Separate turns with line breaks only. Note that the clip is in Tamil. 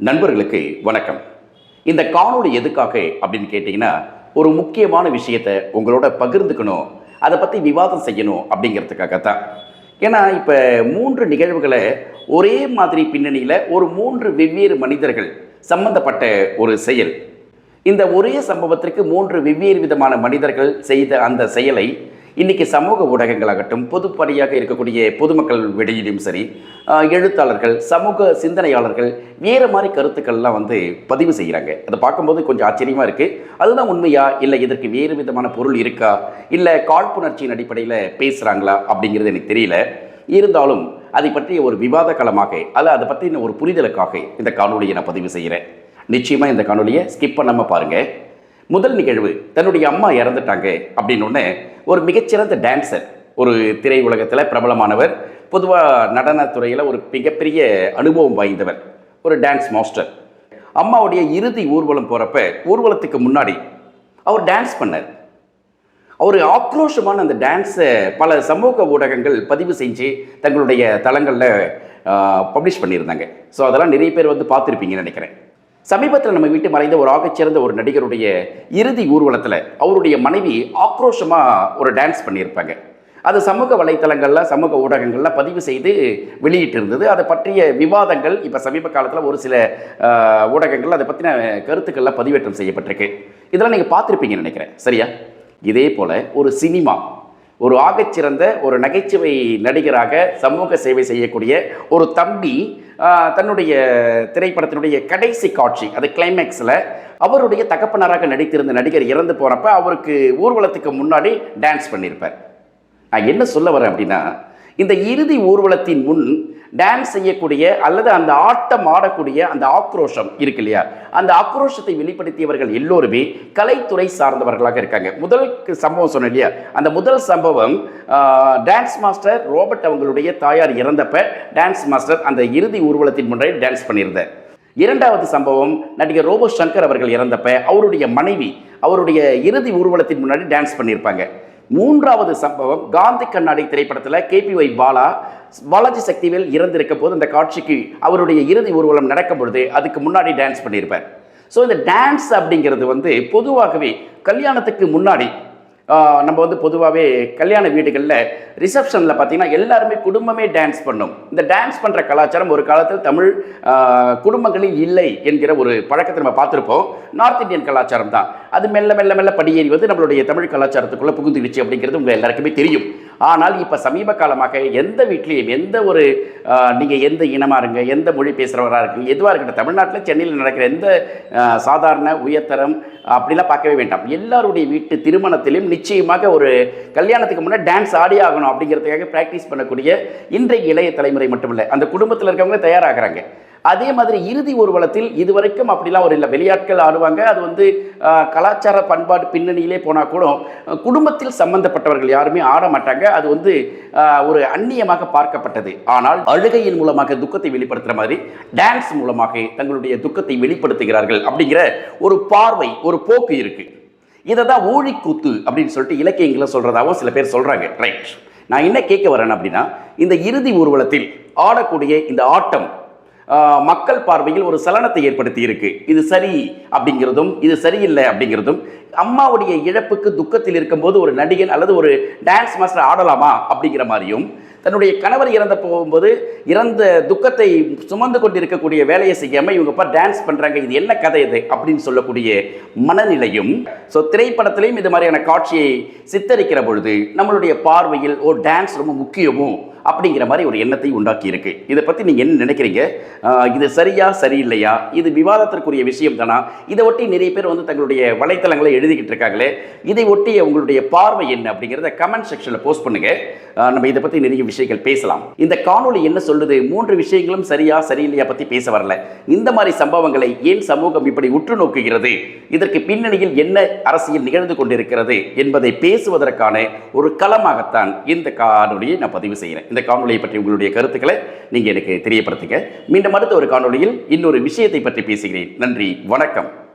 நண்பர்களுக்கு வணக்கம். இந்த காணொளி எதுக்காக அப்படின்னு கேட்டிங்கன்னா ஒரு முக்கியமான விஷயத்தை உங்களோட பகிர்ந்துக்கணும் அதை பற்றி விவாதம் செய்யணும் அப்படிங்கிறதுக்காக தான் ஏன்னா இப்போ மூன்று நிகழ்வுகளை ஒரே மாதிரி பின்னணியில் ஒரு மூன்று வெவ்வேறு மனிதர்கள் சம்பந்தப்பட்ட ஒரு செயல். இந்த ஒரே சம்பவத்திற்கு மூன்று வெவ்வேறு விதமான மனிதர்கள் செய்த அந்த செயலை இன்றைக்கி சமூக ஊடகங்களாகட்டும் பொதுப்படியாக இருக்கக்கூடிய பொதுமக்கள் வெளியிலும் சரி எழுத்தாளர்கள் சமூக சிந்தனையாளர்கள் வேறு மாதிரி கருத்துக்கள்லாம் வந்து பதிவு செய்கிறாங்க அதை பார்க்கும்போது கொஞ்சம் ஆச்சரியமாக இருக்குது அதுதான் உண்மையா? இல்லை இதற்கு வேறு விதமான பொருள் இருக்கா? இல்லை காழ்ப்புணர்ச்சியின் அடிப்படையில் பேசுகிறாங்களா அப்படிங்கிறது எனக்கு தெரியல. இருந்தாலும் அதை பற்றிய ஒரு விவாத களமாக அல்ல அதை பற்றின ஒரு புரிதலுக்காக இந்த காணொலியை நான் பதிவு செய்கிறேன் நிச்சயமாக இந்த காணொலியை ஸ்கிப் பண்ணாமல் பாருங்கள் முதல் நிகழ்வு தன்னுடைய அம்மா இறந்துட்டாங்க அப்படின்னு ஒரு மிகச்சிறந்த டான்சர் ஒரு திரையுலகத்தில் பிரபலமானவர் பொதுவாக நடனத்துறையில் ஒரு மிகப்பெரிய அனுபவம் வாய்ந்தவர் ஒரு டான்ஸ் மாஸ்டர் அம்மாவுடைய இறுதி ஊர்வலம் போகிறப்ப ஊர்வலத்துக்கு முன்னாடி அவர் டான்ஸ் பண்ணார். அவர் ஆக்ரோஷமான அந்த டான்ஸை பல சமூக ஊடகங்கள் பதிவு செஞ்சு தங்களுடைய தளங்களில் பப்ளிஷ் பண்ணியிருந்தாங்க. ஸோ அதெல்லாம் நிறைய பேர் வந்து பார்த்துருப்பீங்கன்னு நினைக்கிறேன். சமீபத்தில் நம்ம வீட்டு மறைந்த ஒரு ஆகச்சிறந்த ஒரு நடிகருடைய இறுதி ஊர்வலத்தில் அவருடைய மனைவி ஆக்ரோஷமாக ஒரு டான்ஸ் பண்ணியிருப்பாங்க. அது சமூக வலைத்தளங்களில் சமூக ஊடகங்களில் பதிவு செய்து வெளியிட்டு இருந்தது அதை பற்றிய விவாதங்கள் இப்போ சமீப காலத்தில் ஒரு சில ஊடகங்கள் அதை பற்றின கருத்துக்கள்லாம் பதிவேற்றம் செய்யப்பட்டிருக்கு. இதெல்லாம் நீங்கள் பார்த்துருப்பீங்கன்னு நினைக்கிறேன். சரியா? இதே போல் ஒரு சினிமா ஒரு ஆகச்சிறந்த ஒரு நகைச்சுவை நடிகராக சமூக சேவை செய்யக்கூடிய ஒரு தம்பி தன்னுடைய திரைப்படத்தினுடைய கடைசி காட்சி அது கிளைமேக்ஸில் அவருடைய தகப்பனராக நடித்திருந்த நடிகர் இறந்து போனப்ப அவருக்கு ஊர்வலத்துக்கு முன்னாடி டான்ஸ் பண்ணியிருப்பார் நான் என்ன சொல்ல வரேன் அப்படின்னா இந்த இறுதி ஊர்வலத்தின் முன் டான்ஸ் செய்யக்கூடிய அல்லது அந்த ஆட்டம் ஆடக்கூடிய அந்த ஆக்ரோஷம் இருக்கு இல்லையா? அந்த ஆக்ரோஷத்தை வெளிப்படுத்தியவர்கள் எல்லோருமே கலைத்துறை சார்ந்தவர்களாக இருக்காங்க. முதல் சம்பவம் சொன்னேன் இல்லையா? அந்த முதல் சம்பவம் டான்ஸ் மாஸ்டர் ரோபர்ட் அவங்களுடைய தாயார் இறந்தப்ப டான்ஸ் மாஸ்டர் அந்த இறுதி ஊர்வலத்தின் முன்னாடி டான்ஸ் பண்ணியிருந்தார். இரண்டாவது சம்பவம் நடிகர் ரோபோ சங்கர் அவர்கள் இறந்தப்ப அவருடைய மனைவி அவருடைய இறுதி ஊர்வலத்தின் முன்னாடி டான்ஸ் பண்ணியிருப்பாங்க. மூன்றாவது சம்பவம் காந்தி கண்ணாடி திரைப்படத்தில் கேபிஒய் பாலா பாலாஜி சக்திவேல் இறந்திருக்க போது அந்த காட்சிக்கு அவருடைய இறுதி ஊர்வலம் நடக்கும் பொழுது அதுக்கு முன்னாடி டான்ஸ் பண்ணியிருப்பார். ஸோ இந்த டான்ஸ் அப்படிங்கிறது வந்து பொதுவாகவே கல்யாணத்துக்கு முன்னாடி நம்ம வந்து பொதுவாகவே கல்யாண வீடுகளில் ரிசப்ஷனில் பார்த்தீங்கன்னா எல்லாருமே குடும்பமே டான்ஸ் பண்ணும். இந்த டான்ஸ் பண்ணுற கலாச்சாரம் ஒரு காலத்தில் தமிழ் குடும்பங்களில் இல்லை என்கிற ஒரு பழக்கத்தை நம்ம பார்த்துருப்போம். நார்த் இந்தியன் கலாச்சாரம் தான். அது மெல்ல மெல்ல மெல்ல படியேறி வந்து நம்மளுடைய தமிழ் கலாச்சாரத்துக்குள்ளே புகுந்துடுச்சு அப்படிங்கிறது உங்கள் எல்லாருக்குமே தெரியும். ஆனால் இப்போ சமீப காலமாக எந்த வீட்லேயும் எந்த ஒரு நீங்கள் எந்த இனமாக இருங்க எந்த மொழி பேசுகிறவராக இருக்குங்க எதுவாக இருக்கட்டும் தமிழ்நாட்டில் சென்னையில் நடக்கிற எந்த சாதாரண உயர்தரம் அப்படிலாம் பார்க்கவே வேண்டாம். எல்லாருடைய வீட்டு திருமணத்திலும் நிச்சயமாக ஒரு கல்யாணத்துக்கு முன்னே டான்ஸ் ஆடி ஆகணும் அப்படிங்கிறதுக்காக ப்ராக்டிஸ் பண்ணக்கூடிய இன்றைய இளைய தலைமுறை மட்டுமில்லை. அந்த குடும்பத்தில் இருக்கவங்க தயாராகிறாங்க. அதே மாதிரி இறுதி ஊர்வலத்தில் இதுவரைக்கும் அப்படிலாம் ஒரு இல்லை. வெளியாட்கள் ஆடுவாங்க. அது வந்து கலாச்சார பண்பாடு பின்னணியிலே போனால் கூட குடும்பத்தில் சம்பந்தப்பட்டவர்கள் யாருமே ஆட மாட்டாங்க. அது வந்து ஒரு அந்நியமாக பார்க்கப்பட்டது. ஆனால் அழுகையின் மூலமாக துக்கத்தை வெளிப்படுத்துகிற மாதிரி டான்ஸ் மூலமாக தங்களுடைய துக்கத்தை வெளிப்படுத்துகிறார்கள் அப்படிங்கிற ஒரு பார்வை ஒரு போக்கு இருக்குது இதை தான் ஊழிக்கூத்து அப்படின்னு சொல்லிட்டு இலக்கியங்களை சொல்கிறதாகவும் சில பேர் சொல்கிறாங்க ரைட் நான் என்ன கேட்க வரேன் அப்படின்னா இந்த இறுதி ஊர்வலத்தில் ஆடக்கூடிய இந்த ஆட்டம் மக்கள் பார்வையில் ஒரு சலனத்தை ஏற்படுத்தி இருக்கு இது சரி அப்படிங்கிறதும் இது சரியில்லை அப்படிங்கிறதும் அம்மாவுடைய இழப்புக்கு துக்கத்தில் இருக்கும்போது ஒரு நடிகன் அல்லது ஒரு டான்ஸ் மாஸ்டர் ஆடலாமா அப்படிங்கிற மாதிரியும் தன்னுடைய கணவர் இறந்த போகும்போது இறந்த துக்கத்தை சுமந்து கொண்டிருக்கக்கூடிய வேலையை செய்யாமல் இவங்க இப்போ டான்ஸ் பண்ணுறாங்க இது என்ன கதை இது அப்படின்னு சொல்லக்கூடிய மனநிலையும் ஸோ திரைப்படத்திலையும் இது மாதிரியான காட்சியை சித்தரிக்கிற பொழுது நம்மளுடைய பார்வையில் ஓ டான்ஸ் ரொம்ப முக்கியமும் அப்படிங்கிற மாதிரி ஒரு எண்ணத்தை உண்டாக்கி இருக்கு இதை பற்றி நீங்கள் என்ன நினைக்கிறீங்க? இது சரியா சரியில்லையா? இது விவாதத்திற்குரிய விஷயம் தானா? இதை ஒட்டி நிறைய பேர் வந்து தங்களுடைய வலைத்தளங்களை எழுதிக்கிட்டு இருக்காங்களே இதை ஒட்டி உங்களுடைய பார்வை என்ன அப்படிங்கிறத கமெண்ட் செக்ஷனில் போஸ்ட் பண்ணுங்க. நம்ம இதை பற்றி நிறைய விஷயங்கள் பேசலாம். இந்த காணொளி என்ன சொல்லுது? மூன்று விஷயங்களும் சரியா சரியில்லையா பற்றி பேச வரல. இந்த மாதிரி சம்பவங்களை ஏன் சமூகம் இப்படி உற்று நோக்குகிறது? இதற்கு பின்னணியில் என்ன அரசியல் நிகழ்ந்து கொண்டிருக்கிறது என்பதை பேசுவதற்கான ஒரு களமாகத்தான் இந்த காணொலியை நான் பதிவு செய்கிறேன். இந்த காணொலியை பற்றி உங்களுடைய கருத்துக்களை நீங்கள் எனக்கு தெரியப்படுத்துங்க. மீண்டும் அடுத்த ஒரு காணொளியில் இன்னொரு விஷயத்தை பற்றி பேசுகிறேன். நன்றி வணக்கம்.